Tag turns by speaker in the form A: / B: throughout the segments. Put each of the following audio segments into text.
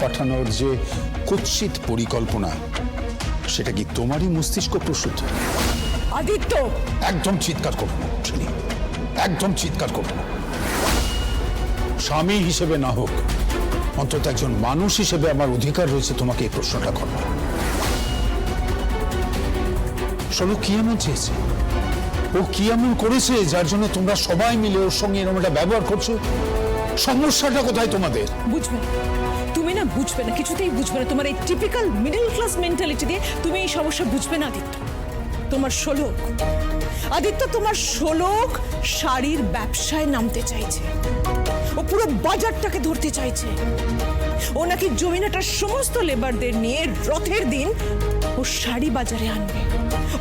A: পাঠানোর যে কুৎসিত পরিকল্পনা সেটা কি তোমারই মস্তিষ্ক প্রসূত
B: আদিত্য!
A: একদম চিৎকার করব না একদম চিৎকার করব না। স্বামী হিসেবে না হোক অন্তত একজন মানুষ হিসেবে আমার অধিকার রয়েছে তোমাকে এই প্রশ্নটা করবার। শোনো কি এমন চেয়েছে? ও কি এমন করেছে যার জন্য তোমরা সবাই মিলে ওর সঙ্গে এরকম একটা ব্যবহার করছ? সমস্যাটা কোথায় তোমাদের?
B: বুঝবে। বুঝবে না, কিছুতেই বুঝবে না। তোমার এই টিপিক্যাল মিডল ক্লাস মেন্টালিটি দিয়ে তুমি এই সমস্যা বুঝবে না, আদিত্য। তোমার শোলক। আদিত্য, তোমার শোলক শাড়ির ব্যবসায় নামতে চাইছে। ও পুরো বাজারটাকে ধরতে চাইছে। ও নাকি জমিনাটার সমস্ত লেবারদের নিয়ে রথের দিন ও শাড়ি বাজারে আনবে।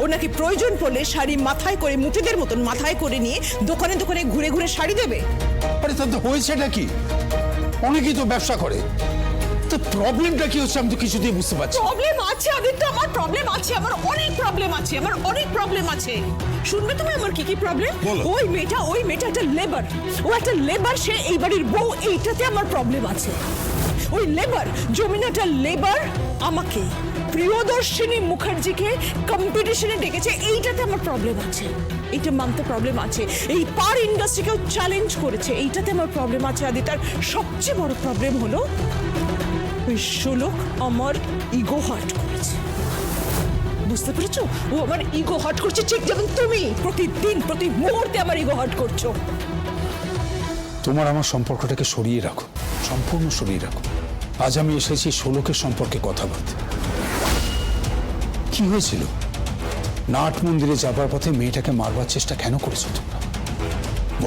B: ও নাকি প্রয়োজন পড়লে শাড়ি মাথায় করে মুঠিদের মতন মাথায় করে নিয়ে দোকানে দোকানে ঘুরে ঘুরে শাড়ি দেবে?
A: আরে, তাতে হয়েছেটা কি? অনেকেই তো ব্যবসা করে। তো প্রবলেমটা কি হচ্ছে আমি তো কিছুতেই বুঝতে পারছি
B: প্রবলেম আছে আদিত্য আমার প্রবলেম আছে আমার অনেক প্রবলেম আছে আমার অনেক প্রবলেম আছে। শুনবে তুমি আমার কি কি প্রবলেম ওই মেয়েটা ওই মেয়েটা একটা লেবার ও একটা লেবার সে এই বাড়ির বউ এইটাতে আমার প্রবলেম আছে। ওই লেবার জমিনাটা লেবার আমাকে প্রিয়দর্শিনী মুখার্জিকে কম্পিটিশনে ডেকেছে এইটাতে আমার প্রবলেম আছে। এইটা মানতে প্রবলেম আছে। এই পার ইন্ডাস্ট্রিকেও চ্যালেঞ্জ করেছে এইটাতে আমার প্রবলেম আছে আদিতার সবচেয়ে বড় প্রবলেম হলো শোলক আমার ইগো হার্ট করেছে। বুঝতে পেরেছ? ও আমার ইগো হার্ট করছে, ঠিক যেমন তুমি। প্রতিদিন, প্রতি মুহূর্তে আমার ইগো হার্ট করছ।
A: তোমার আমার সম্পর্কটাকে সরিয়ে রাখো, সম্পূর্ণ সরিয়ে রাখো। আজ আমি এসেছি সম্পর্কে কথা বলতে। কি হয়েছিল? নাট মন্দিরে যাবার পথে মেয়েটাকে মারবার চেষ্টা কেন করেছ তোমরা?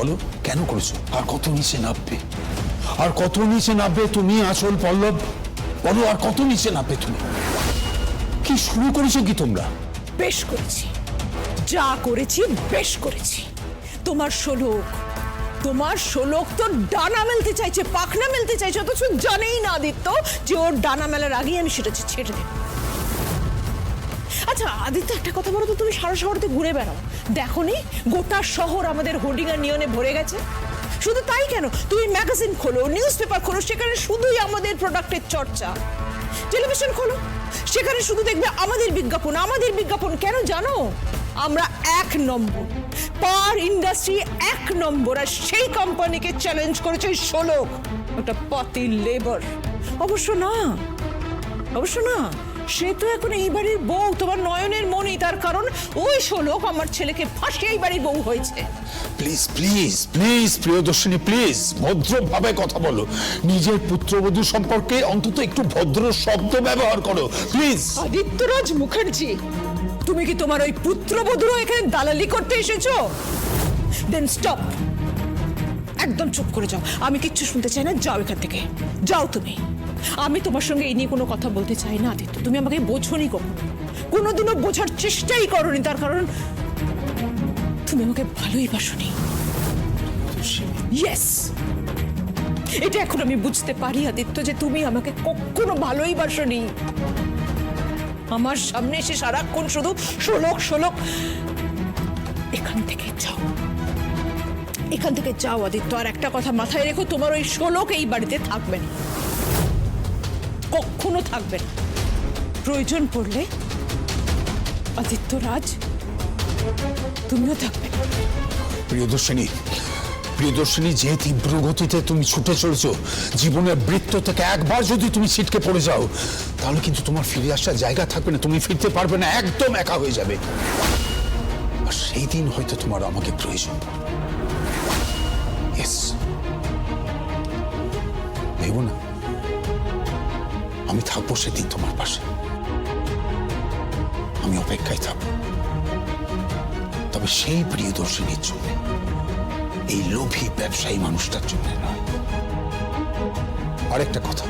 A: বলো, কেন করেছ? আর কত নিচে নামবে? আর কত নিচে নামবে? তুমি আসল পল্লব বলো, আর কত নিচে নামবে তুমি কি শুরু করেছ কি তোমরা?
B: বেশ করেছি। যা করেছি, বেশ করেছি। তোমার শোলক তোমার শোলক তো ডানা মেলতে চাইছে, পাখনা মেলতে চাইছে, অথচ জানেই না আদিত্য যে ওর ডানা মেলার আগেই আমি সেটা ছেড়ে দেব। আচ্ছা আদিত্য, একটা কথা বলো তো, তুমি সারা শহরতে ঘুরে বেড়াও। দেখোনি, গোটা শহর আমাদের হোর্ডিং আর নিয়নে ভরে গেছে? শুধু তাই কেন? তুমি ম্যাগাজিন খোলো নিউজ পেপার খোলো, সেখানে শুধুই আমাদের প্রোডাক্টের চর্চা। টেলিভিশন খোলো, সেখানে শুধু দেখবে আমাদের বিজ্ঞাপন। আমাদের বিজ্ঞাপন কেন জানো? আমরা এক নম্বর। পার ইন্ডাস্ট্রি এক নম্বর, আর সেই কোম্পানিকে চ্যালেঞ্জ করেছে শোলক একটা পাতি লেবার অবশ্য না। অবশ্য না। সে তো এখন এই বাড়ির বউ তোমার নয়নের মনি তার কারণ। ওই শোলক আমার ছেলেকে ফাঁসিয়ে এই বাড়ির বউ হয়েছে।
A: Please please please Priyadarshini please ভদ্রভাবে কথা বলো। নিজের পুত্রবধূ সম্পর্কে অন্তত একটু ভদ্র শব্দ ব্যবহার করো প্লিজ।
B: আদিত্যরাজ মুখার্জি তুমি কি তোমার ওই পুত্রবধূর এখানে দালালি করতে এসেছ? দেন স্টপ একদম চুপ করে যাও। আমি কিচ্ছু শুনতে চাই না যাও এখান থেকে। যাও তুমি। আমি তোমার সঙ্গে এই নিয়ে কোনো কথা বলতে চাই না, আদিত্য। তুমি আমাকে বোঝনি কখনো? কোনোদিনও বোঝার চেষ্টাই করনি, তার কারণ তুমি আমাকে ভালোই বাসনি। ইয়েস এটা এখন আমি বুঝতে পারি, আদিত্য, যে তুমি আমাকে কখনো ভালোই বাসনি। আমার সামনে এসে সারাক্ষণ শুধু শোলক শোলক। এখান থেকে যাও। এখান থেকে যাও, আদিত্য। আর একটা কথা মাথায় রেখো, তোমার ওই শোলক এই বাড়িতে থাকবে না। কখনো থাকবে না। প্রয়োজন পড়লে আদিত্য রাজ তুমিও থাকবে।
A: প্রিয়দর্শিনী প্রিয়দর্শিনী, যে তীব্র গতিতে তুমি ছুটে চলেছো, জীবনের বৃত্ত থেকে একবার যদি তুমি ছিটকে পড়ে যাও, তাহলে কিন্তু তোমার ফিরে আসার জায়গা থাকবে না, তুমি ফিরতে পারবে না, একদম একা হয়ে যাবে। আর সেই দিন হয়তো তোমার আমাকে প্রয়োজন। আমি থাকব সেদিন তোমার পাশে। আমি অপেক্ষায় থাকব। তবে সেই প্রিয়দর্শিনীর জন্য, এই লোভী ব্যবসায়ী মানুষটার জন্য নয়। আরেকটা কথা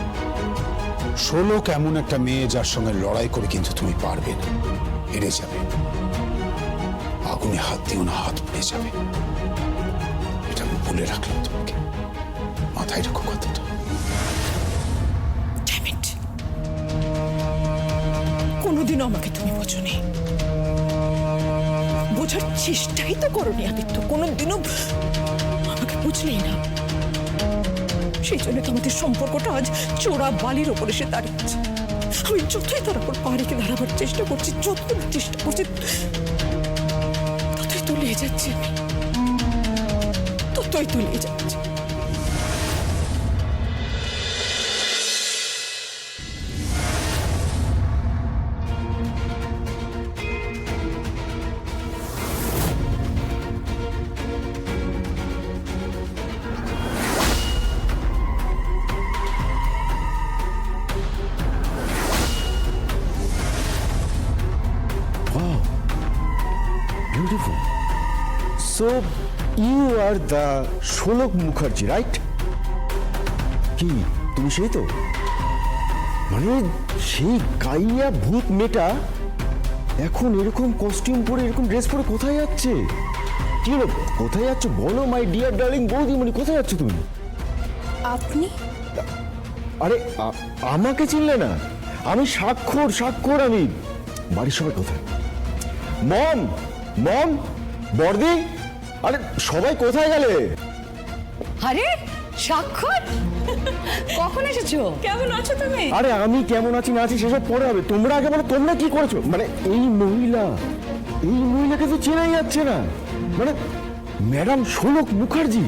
A: ষোলক এমন একটা মেয়ে যার সঙ্গে লড়াই করে কিন্তু তুমি পারবে না, হেরে যাবে। আগুনে হাত দিও না, হাত পুড়ে যাবে। এটা আমি বলে রাখলাম তোমাকে। মাথায় রাখো কথাটা।
B: কোনোদিনও আমাকে তুমি বোঝনি। বোঝার চেষ্টাই তো করনি আদিত্য। কোনোদিনও আমাকে বুঝলেই না। সেই জন্য তো আমাদের সম্পর্কটা আজ চোরা বালির ওপর এসে দাঁড়িয়েছে। আমি যতই তার ওপর পা রেখে দাঁড়াবার চেষ্টা করছি, যতই চেষ্টা করছি, ততই তলিয়ে যাচ্ছে ততই তলিয়ে যাচ্ছে।
C: You are মুখার্জি রাইট কি তুমি সেই তো? মানে সেই গাইয়া ভূত মেটা এখন এরকম কস্টিউম পরে এরকম ড্রেস পরে কোথায় যাচ্ছে? কি কোথায় যাচ্ছ? বলো মাই ডিয়ার ডার্লিং বৌদিমণি কোথায় যাচ্ছ তুমি?
D: আপনি?
C: আরে আমাকে চিনলে না। আমি স্বাক্ষর স্বাক্ষর আমি। বাড়ির সবাই কোথায়? মম মম বর্দি আরে সবাই কোথায় গেলে?
D: আরে স্বাক্ষর? কখন এসেছ? কেমন আছো তুমি?
C: আরে আমি কেমন আছি না আছি সেসব পরে হবে। তোমরা আগে বলো তোমরা কি করেছ? মানে এই মহিলা এই মহিলাকে তো চেনাই যাচ্ছে না। মানে ম্যাডাম সোলক মুখার্জি।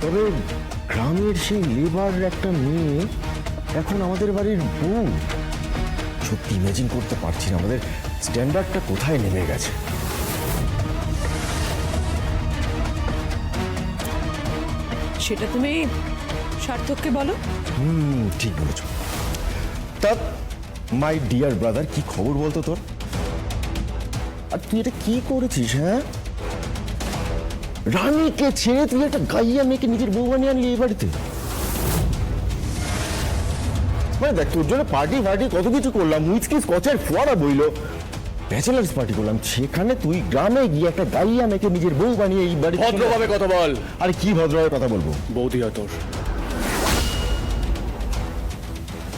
C: তবে গ্রামের সেই লেবার একটা মেয়ে এখন আমাদের বাড়ির বউ। সত্যি ইমেজিন করতে পারছি না। আমাদের স্ট্যান্ডার্ডটা কোথায় নেমে গেছে?
B: সেটা তুমি সার্থককে বলো।
C: হুম ঠিক বলেছ। তা মাই ডিয়ার ব্রাদার কি খবর বলতো তোর? আর তুই এটা কি করেছিস হ্যাঁ? রানীকে ছেড়ে তুই একটা গাইয়া মেয়েকে নিজের বউ বানিয়ে আনলি এই বাড়িতে? মানে দেখ তোর জন্য পার্টি ফার্টি কত কিছু করলাম স্কচের ফোয়ারা বইলো। ব্যাচেলার্স পার্টি করলাম সেখানে তুই গ্রামে গিয়ে একটা গাইয়া মেয়েকে নিজের বউ বানিয়ে এই বাড়িতে
E: ভদ্রভাবে কথা বল।
C: আরে কি ভদ্রভাবে কথা বলব?
E: বৌদি হয় তোর।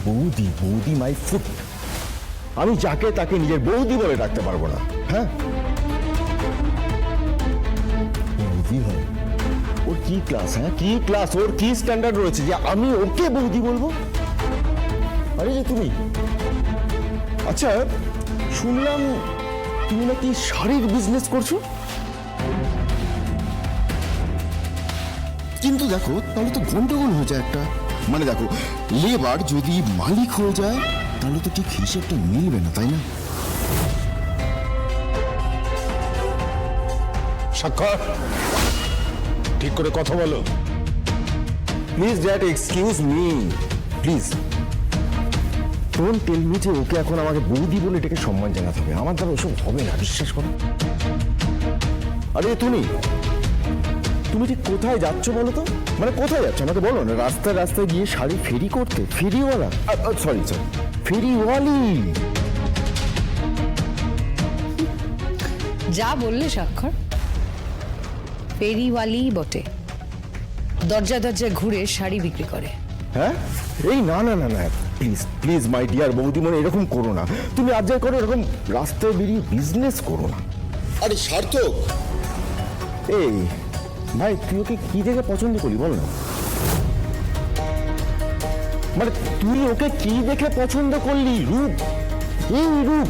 C: বৌদি বৌদি মাই ফুট। আমি যাকে তাকে নিজের বৌদি বলে ডাকতে পারব না হ্যাঁ? বৌদি হয়। ওর কি ক্লাস হ্যাঁ? কি ক্লাস ওর কি স্ট্যান্ডার্ড রয়েছে যে আমি ওকে বৌদি বলব? আরে যে তুমি। আচ্ছা শুনলাম তুমি নাকি শাড়ির বিজনেস করছ?
F: কিন্তু দেখো তাহলে তো গন্ডগোল হয়ে যায় একটা। মানে দেখো লেবার যদি মালিক হয়ে যায় তাহলে তো ঠিক হিসেবটা মিলবে না তাই না?
A: সাক্ষর ঠিক করে কথা বলো।
C: Please dad excuse me please don't tell me যে ওকে এখন আমাকে বৌদি বলে এটাকে সম্মান জানাতে হবে। আমার দ্বারা ওসব হবে না বিশ্বাস করো। আরে তুমি? তুমি ঠিক কোথায় যাচ্ছ বলো তো? মানে কোথায় যাচ্ছ? আমাকে বলো না রাস্তায় রাস্তায় গিয়ে শাড়ি ফেরি করতে? ফেরিওয়ালা? সরি সরি ফেরিওয়ালি।
D: যা বললে স্বাক্ষর ফেরিওয়ালি বটে। দরজা দরজায় ঘুরে শাড়ি বিক্রি করে।
C: হ্যাঁ? এই না না না না। প্লিজ প্লিজ মাই ডিয়ার বৌদি মানে এরকম করো না। তুমি আজ যাই করো এরকম রাস্তায় বেরিয়ে বিজনেস করো না।
F: আরে সার্থক!
C: এই ভাই তুই ওকে কি দেখে পছন্দ করলি বল না। মানে তুই ওকে কি দেখে পছন্দ করলি রূপ? এই রূপ।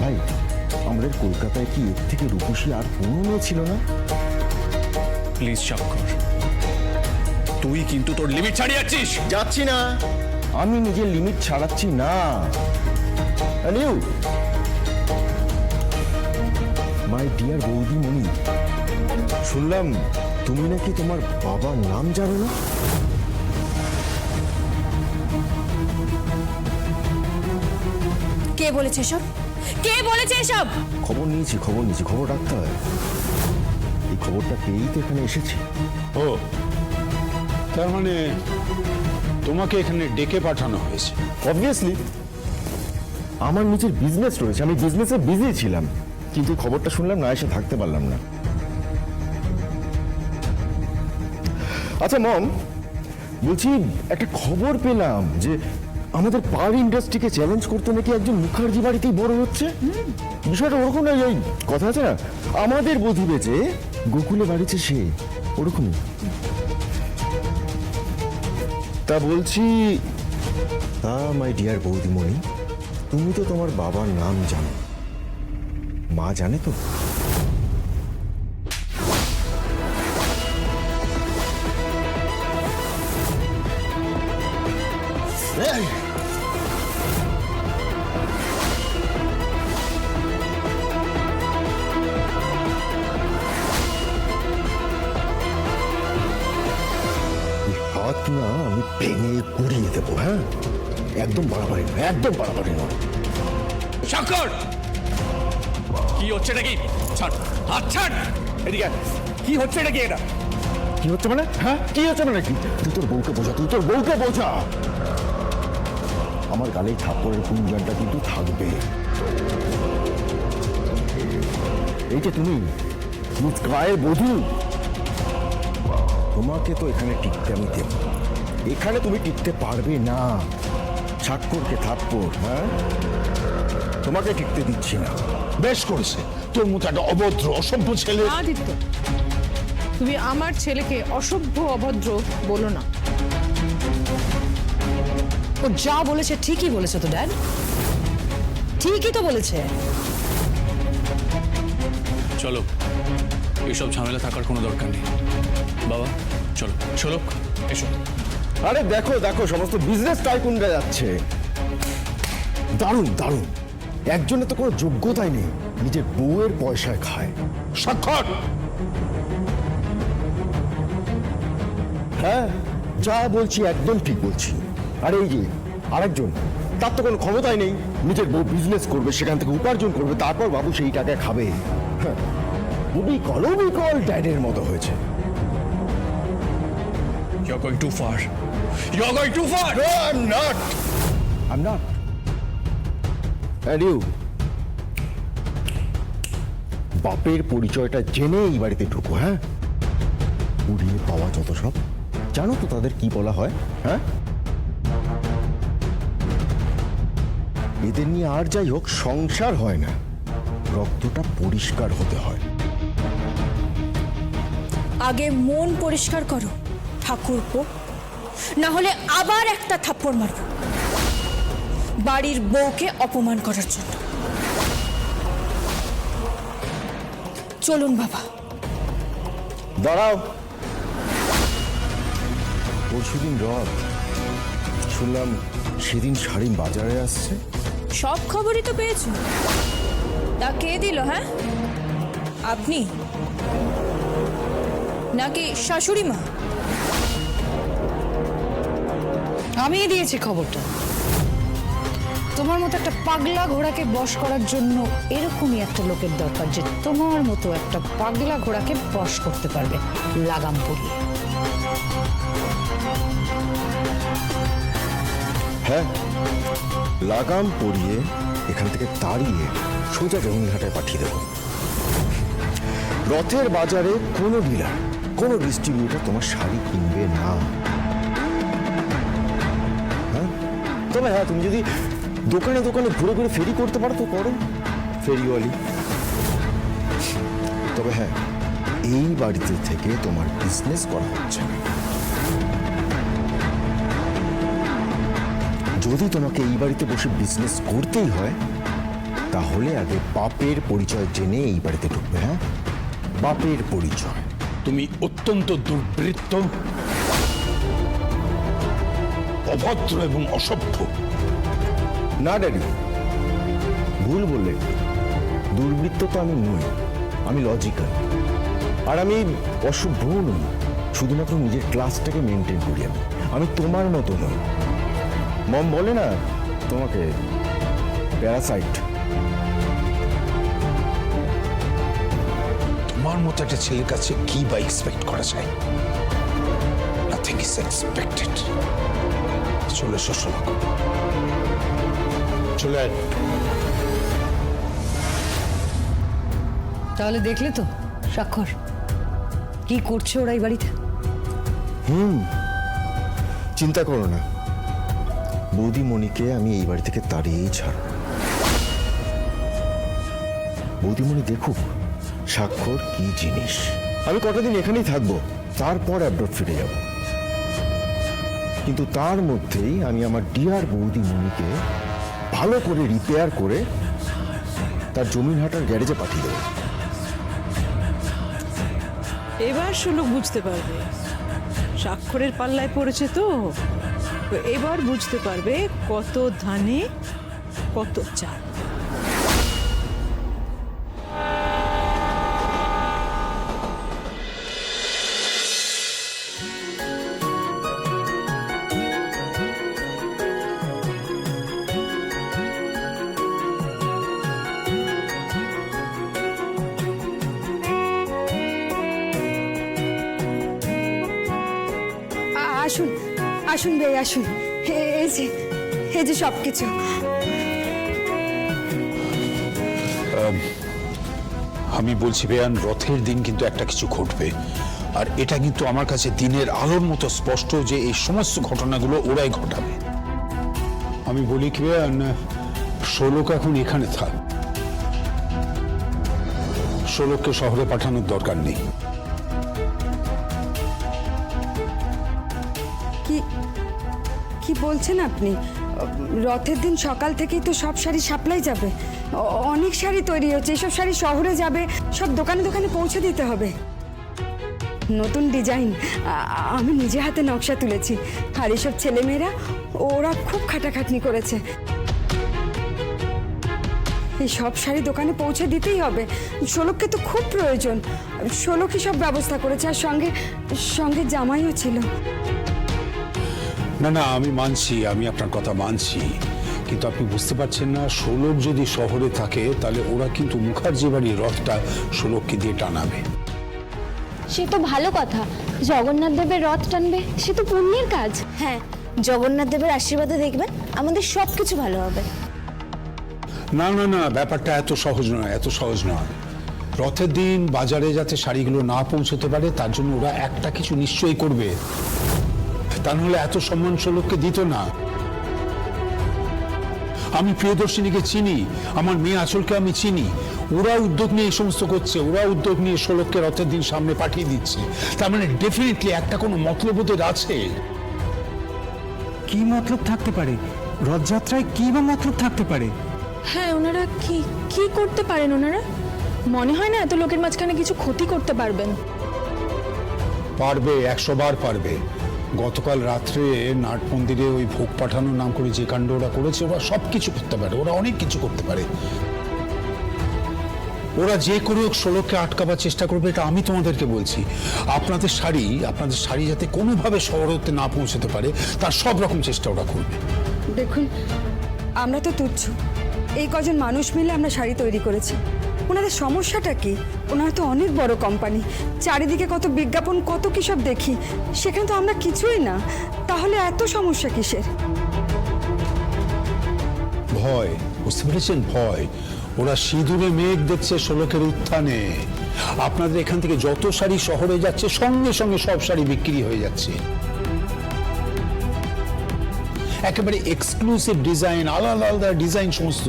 C: ভাই আমাদের কলকাতায় কি এর থেকে রূপসী আর কোনো ছিল না?
E: প্লিজ স্বাক্ষর তুই কিন্তু তোর লিমিট ছাড়িয়ে যাচ্ছিস
C: যাচ্ছি না। আমি নিজের লিমিট ছাড়াচ্ছি না। নিউ মাই ডিয়ার বৌদি মনি শুনলাম তুমি নাকি তোমার বাবার নাম জানো না?
D: কে বলেছে এসব? কে বলেছে এসব?
C: খবর নিয়েছি খবর নিয়েছি খবর রাখতে হয়। এই খবরটা পেয়েই তো এখানে এসেছি।
A: ও তার মানে তোমাকে এখানে ডেকে পাঠানো হয়েছে।
C: অবভিয়াসলি আমার নিজের বিজনেস রয়েছে, আমি বিজনেসে বিজি ছিলাম, কিন্তু খবরটা শুনলাম না, এসে থাকতে পারলাম না। আচ্ছা মম, বলছি একটা খবর পেলাম যে আমাদের পার ইন্ডাস্ট্রিকে চ্যালেঞ্জ করতে নাকি একজন মুখার্জি বাড়িতেই বড় হচ্ছে? বিষয়টা ওরকম না এই কথা আছে না? আমাদের বধি বেচে গোকুলে বাড়িছে সে, ওরকমই। তা বলছি তা মাই ডিয়ার বৌদিমণি তুমি তো তোমার বাবার নাম জানো মা জানে তো এই! একদম বাড়াবাড়ি নয় একদম বাড়াবাড়ি নয়।
E: শঙ্কর! কি হচ্ছে নাকি? ছাড় হাত ছাড়! এদিকে কি হচ্ছে নাকি এটা?
C: কি হচ্ছে মানে? হ্যাঁ? কি হচ্ছে মানে কি? তুই তোর বউকে বোঝা তুই তোর বউকে বোঝা! আমার গালে থাপ্পড়ের গুঞ্জনটা কিন্তু থাকবে। এই যে তুমি নিজ গায়ের বধূ! তোমাকে তো এখানে টিকতে আমি দেব এখানে তুমি টিকতে পারবে না। স্বাক্ষরকে থাপ্পড় হ্যাঁ? তোমাকে টিকতে দিচ্ছি না।
A: বেশ করেছে। তোর মতো একটা অভদ্র অসভ্য ছেলে।
B: আদিত্য তুমি আমার ছেলেকে অসভ্য অভদ্র বলো না।
D: ও যা বলেছে ঠিকই বলেছে তো ড্যাড। ঠিকই তো বলেছে।
E: চলো এসব ঝামেলা থাকার কোনো দরকার নেই। বাবা চলো চলো এসো।
C: আরে দেখো দেখো সমস্ত বিজনেস টাইকুনরা যাচ্ছে। দারুণ দারুণ। একজনের তো কোনো যোগ্যতাই নেই নিজের বউয়ের পয়সায় খায়।
A: সাক্ষর
C: হ্যাঁ যা বলছি একদম ঠিক বলছি। আর এই যে আরেকজন তার তো কোনো ক্ষমতাই নেই। নিজের বউ বিজনেস করবে সেখান থেকে উপার্জন করবে তারপর বাবু সেই টাকায় খাবে। হ্যাঁ, অবিকল অবিকল ড্যাডের মতো হয়েছে।
E: You're going too far. You're going too far.
C: No, I'm not. I'm not. And you? বাপের পরিচয়টা জেনে এই বাড়িতে ঢুকো হ্যাঁ উড়িয়ে পাওয়া যত সব জানো তো তাদের কি বলা হয় হ্যাঁ এদের নিয়ে আর যাই হোক সংসার হয় না রক্তটা পরিষ্কার হতে হয়
G: আগে মন পরিষ্কার করো ঠাকুরপো না হলে আবার একটা থাপ্পড় মারব। বাড়ির বউকে অপমান করার জন্য। চলুন বাবা।
C: দাঁড়াও। পরশুদিন রথ শুনলাম সেদিন শাড়ি বাজারে আসছে।
G: সব খবরই তো পেয়েছ। তা কে দিল হ্যাঁ? আপনি? নাকি শাশুড়ি মা?
D: আমি দিয়েছি খবরটা। তোমার মতো একটা পাগলা ঘোড়াকে বশ করার জন্য এরকমই একটা লোকের দরকার যে তোমার মতো একটা পাগলা ঘোড়াকে বশ করতে পারবে লাগাম পরিয়ে।
C: হ্যাঁ লাগাম পরিয়ে এখান থেকে তাড়িয়ে সোজা জঙ্গলঘাটায় পাঠিয়ে দেব। রথের বাজারে কোনো ডিলার, কোনো ডিস্ট্রিবিউটর তোমার শাড়ি কিনবে না। তবে হ্যাঁ তুমি যদি দোকানে দোকানে ঘুরে ঘুরে ফেরি করতে পারো তো করো। ফেরিওয়ালি। তবে হ্যাঁ এই বাড়িতে থেকে তোমার বিজনেস করা হচ্ছে যদি তোমাকে এই বাড়িতে বসে বিজনেস করতেই হয়, তাহলে আগে বাপের পরিচয় জেনে এই বাড়িতে ঢুকবে হ্যাঁ? বাপের পরিচয়।
A: তুমি অত্যন্ত দুর্বৃত্ত। অভদ্র এবং অসভ্য।
C: না ড্যাডি। ভুল বললে দুর্বৃত্ত তো আমি নই আমি লজিক্যাল আর আমি অশুভও নই শুধুমাত্র নিজের ক্লাসটাকে মেনটেন করি আমি। আমি তোমার মতো নই। মম বলে না তোমাকে প্যারাসাইট
A: তোমার মতো একটা ছেলের কাছে কি বা এক্সপেক্ট করা যায়? নাথিং ইজ এক্সপেক্টেড চলে শ্বশুর চলে
D: তাহলে দেখলে তো স্বাক্ষর। কি করছে ওরা এই বাড়িতে?
C: হুম চিন্তা করো না। বৌদিমণিকে আমি এই বাড়ি থেকে তাড়িয়েই ছাড়ব। বৌদিমণি দেখুক স্বাক্ষর কি জিনিস। আমি কটা দিন এখানেই থাকব তারপর অ্যাব্রড ফিরে যাব। কিন্তু তার মধ্যেই আমি আমার ডিয়ার বৌদিমণিকে ভালো করে রিপেয়ার করে তার জমিন হাটার গ্যারেজে পাঠিয়ে দেবো।
B: এবার সুলুক বুঝতে পারবে। স্বাক্ষরের পাল্লায় পড়েছে তো। এবার বুঝতে পারবে কত ধানে, কত চাল।
H: আসুন বে আসুন। এই যে সব কিছু
A: আমি বলছি বেয়ান রথের দিন কিন্তু একটা কিছু ঘটবে। আর এটা কিন্তু আমার কাছে দিনের আলোর মতো স্পষ্ট যে এই সমস্ত ঘটনাগুলো ওরাই ঘটাবে। আমি বলি কি বেয়ান ষোলক এখন এখানে থাক। ষোলককে শহরে পাঠানোর দরকার নেই।
H: কি বলছেন আপনি? রথের দিন সকাল থেকেই তো সব শাড়ি সাপ্লাই যাবে। অনেক শাড়ি তৈরি হচ্ছে, এসব শাড়ি শহরে যাবে, সব দোকানে দোকানে পৌঁছে দিতে হবে। নতুন ডিজাইন আমি নিজে হাতে নকশা তুলেছি। আর এসব ছেলেমেয়েরা, ওরা খুব খাটাখাটনি করেছে। এই সব শাড়ি দোকানে পৌঁছে দিতেই হবে। ষোলককে তো খুব প্রয়োজন। ষোলকই সব ব্যবস্থা করেছে, আর সঙ্গে সঙ্গে জামাইও ছিল।
A: না না আমি মানছি আমি আপনার কথা মানছি। কিন্তু আপনি বুঝতে পারছেন না ষোলক যদি শহরে থাকে তাহলে ওরা কিন্তু মুখার্জি বাড়ির রথটা ষোলককে দিয়ে টানাবে।
I: সে তো ভালো কথা। জগন্নাথ দেবের রথ টানবে সে তো পুণ্যের কাজ।
G: হ্যাঁ জগন্নাথ দেবের আশীর্বাদে দেখবেন আমাদের সব কিছু ভালো হবে।
A: না না না ব্যাপারটা এত সহজ নয় এত সহজ নয়। রথের দিন বাজারে যাতে শাড়িগুলো না পৌঁছতে পারে তার জন্য ওরা একটা কিছু নিশ্চয়ই করবে। তা নাহলে এত সম্মান ষোলককে দিত না। আমি প্রিয়দর্শিনীকে চিনি আমার মেয়ে আঁচলকে আমি চিনি। ওরা উদ্যোগ নিয়ে এই সমস্ত করছে ওরা উদ্যোগ নিয়ে ষোলককে রথের দিন সামনে পাঠিয়ে দিচ্ছে। তার মানে ডেফিনেটলি একটা কোনো মতলব ওদের আছে।
J: কি মতলব থাকতে পারে? রথযাত্রায় কি বা মতলব থাকতে পারে?
I: হ্যাঁ ওনারা কি কি করতে পারেন ওনারা? মনে হয় না এত লোকের মাঝখানে কিছু ক্ষতি করতে পারবেন।
A: পারবে একশো বার পারবে। গতকাল রাত্রে নাট মন্দিরে ওই ভোগ পাঠানোর নাম করে যে কাণ্ড ওরা করেছে, ওরা সব কিছু করতে পারে, ওরা অনেক কিছু করতে পারে। ওরা যে করে হোক ষোলোকে আটকাবার চেষ্টা করবে, এটা আমি তোমাদেরকে বলছি। আপনাদের শাড়ি আপনাদের শাড়ি যাতে কোনোভাবে শহরতে না পৌঁছতে পারে, তার সব রকম চেষ্টা ওরা করবে।
H: দেখুন, আমরা তো তুচ্ছ। এই কজন মানুষ মিলে আমরা শাড়ি তৈরি করেছি। ওনাদের সমস্যাটা কি? ওনারা তো অনেক বড় কোম্পানি চারিদিকে কত বিজ্ঞাপন, কত কী সব দেখি। সেখানে তো আমরা কিছুই না। তাহলে এত সমস্যা কিসের?
A: ভয়, বুঝতে পেরেছেন? ভয়। ওরা সিঁদুরে মেঘ দেখছে ষোলকের উত্থানে। আপনাদের এখান থেকে যত শাড়ি শহরে যাচ্ছে, সঙ্গে সঙ্গে সব শাড়ি বিক্রি হয়ে যাচ্ছে। একেবারে এক্সক্লুসিভ ডিজাইন আলাদা আলাদা ডিজাইন সমস্ত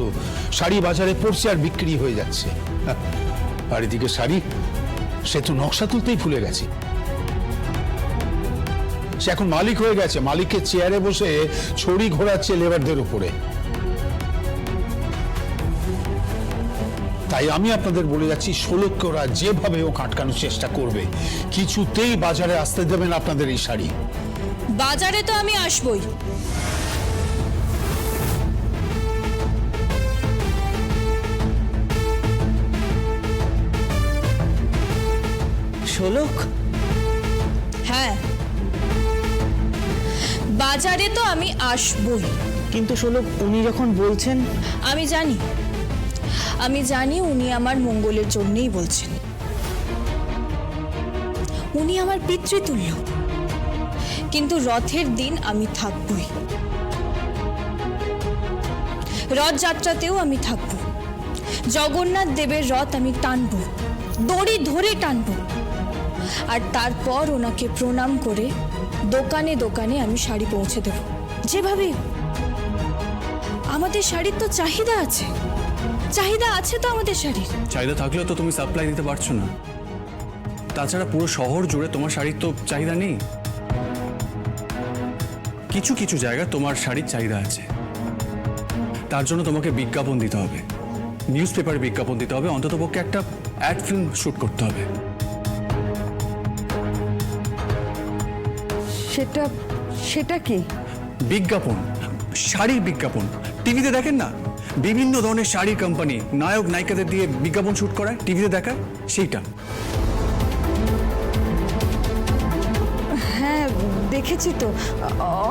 A: শাড়ি বাজারে পড়ছে আর বিক্রি হয়ে যাচ্ছে। আর এদিকে শাড়ি, সে তো নকশা তুলতেই ভুলে গেছে। সে এখন মালিক হয়ে গেছে, মালিকের চেয়ারে বসে ছড়ি ঘোরাচ্ছে লেবারদের উপরে। তাই আমি আপনাদের বলে যাচ্ছি ষোলককে যেভাবে ও আটকানোর চেষ্টা করবে। কিছুতেই বাজারে আসতে দেবেন আপনাদের এই শাড়ি।
G: বাজারে তো আমি আসবই।
B: ষোলক
G: হ্যাঁ। বাজারে তো আমি আসবই।
B: কিন্তু ষোলক উনি যখন বলছেন
G: আমি জানি। আমি জানি উনি আমার মঙ্গলের জন্যই বলছেন। উনি আমার পিতৃতুল্য। কিন্তু রথের দিন আমি থাকবই। রথযাত্রাতেও আমি থাকব। জগন্নাথ দেবের রথ আমি টানব। দড়ি ধরে টানব। আর তারপর ওনাকে প্রণাম করে দোকানে দোকানে আমি শাড়ি পৌঁছে দেব। যেভাবে আমাদের শাড়ির তো চাহিদা আছে। চাহিদা আছে তো আমাদের শাড়ির।
E: চাহিদা থাকলেও তো তুমি সাপ্লাই দিতে পারছ না। তাছাড়া পুরো শহর জুড়ে তোমার শাড়ির তো চাহিদা নেই। কিছু কিছু জায়গায় তোমার শাড়ির চাহিদা আছে। তার জন্য তোমাকে বিজ্ঞাপন দিতে হবে। নিউজ পেপারে বিজ্ঞাপন দিতে হবে। অন্ততপক্ষে একটা অ্যাড ফিল্ম শ্যুট করতে হবে।
H: সেটা সেটা কি?
E: বিজ্ঞাপন শাড়ির বিজ্ঞাপন। টিভিতে দেখেন না? বিভিন্ন ধরনের শাড়ির কোম্পানি নায়ক নায়িকাদের দিয়ে বিজ্ঞাপন শুট করায় টিভিতে দেখায় সেইটা।
H: হ্যাঁ দেখেছি তো।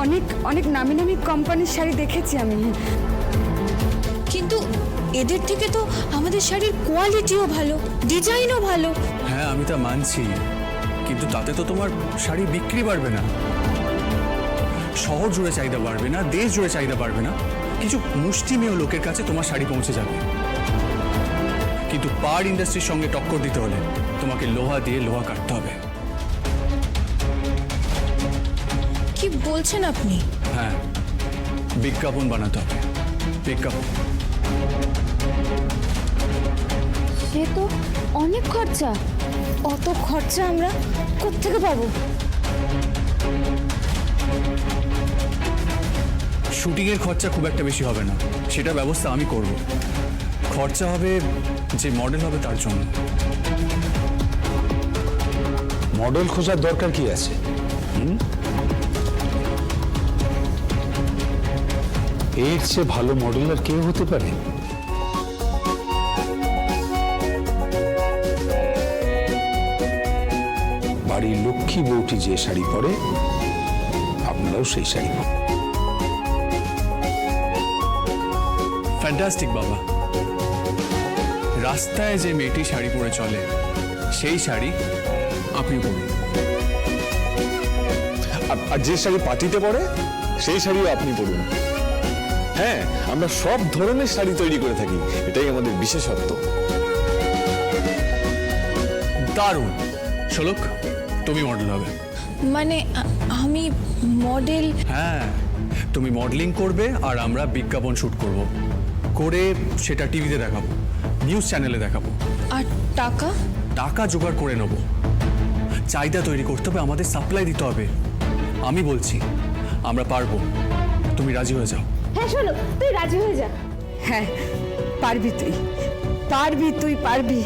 H: অনেক অনেক নামি নামি কোম্পানির শাড়ি দেখেছি আমি।
G: কিন্তু এদের থেকে তো আমাদের শাড়ির কোয়ালিটিও ভালো ডিজাইনও ভালো।
E: হ্যাঁ আমি তা মানছি। কিন্তু তাতে তো তোমার শাড়ি বিক্রি বাড়বে না। শহর জুড়ে চাহিদা বাড়বে না দেশ জুড়ে চাহিদা বাড়বে না কিছু মুষ্টিমেয় লোকের কাছে তোমার শাড়ি পৌঁছে যাবে। কিন্তু পার ইন্ডাস্ট্রির সঙ্গে টক্কর দিতে হলে তোমাকে লোহা দিয়ে লোহা কাটতে হবে।
G: কি বলছেন আপনি?
E: হ্যাঁ বিজ্ঞাপন বানাতে হবে বিজ্ঞাপন।
G: সে তো অনেক খরচা। অত খরচা আমরা কোত্থেকে পাবো?
E: শুটিংয়ের খরচা খুব একটা বেশি হবে না। সেটা ব্যবস্থা আমি করব। খরচা হবে যে মডেল হবে তার জন্য।
A: মডেল খোঁজার দরকার কি আছে? এর চেয়ে ভালো মডেল আর কেউ হতে পারে? বাড়ির লক্ষ্মী বউটি যে শাড়ি পরে, আপনারাও সেই শাড়ি পরেন।
E: ফ্যান্টাস্টিক বাবা। রাস্তায় যে মেয়েটি শাড়ি পরে চলে সেই শাড়ি আপনি পরুন।
C: আর- যে শাড়ি পার্টিতে পরে সেই শাড়িও আপনি পরুন। হ্যাঁ আমরা সব ধরনের শাড়ি তৈরি করে থাকি। এটাই আমাদের বিশেষত্ব।
E: দারুণ। শোলক তুমি মডেল হবে।
G: মানে আমি মডেল
E: হ্যাঁ তুমি মডেলিং করবে আর আমরা বিজ্ঞাপন শুট করব। করে সেটা টিভিতে দেখাবো নিউজ চ্যানেলে দেখাবো।
G: আর টাকা?
E: টাকা জোগাড় করে নেব। চাহিদা তৈরি করতে হবে আমাদের সাপ্লাই দিতে হবে। আমি বলছি আমরা পারব। তুমি রাজি হয়ে যাও।
G: হ্যাঁ শোনো তুই রাজি হয়ে যা।
H: হ্যাঁ পারবি তুই। পারবি তুই পারবি।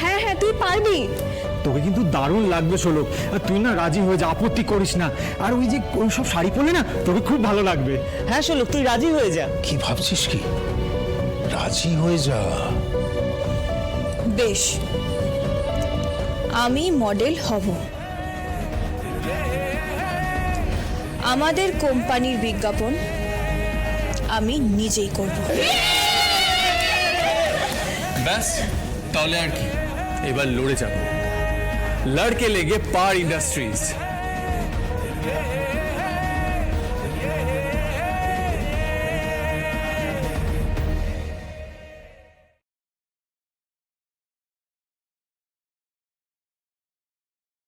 I: হ্যাঁ হ্যাঁ তুই পারবি।
J: তোকে কিন্তু দারুণ লাগবে শোলক আর তুই না রাজি হয়ে যা আপত্তি করিস না। আর ওই যে ওই সব শাড়ি পরলে না তোকে খুব ভালো লাগবে।
K: হ্যাঁ শোলক তুই রাজি হয়ে যা।
A: কি ভাবছিস কি? রাজি হয়ে যা।
G: বেশ। আমি মডেল হব। আমাদের কোম্পানির বিজ্ঞাপন আমি নিজেই করব।
E: ব্যাস তাহলে আর কি? এবার লড়ে যাব। लड़के लेंगे पार इंडस्ट्रीज़।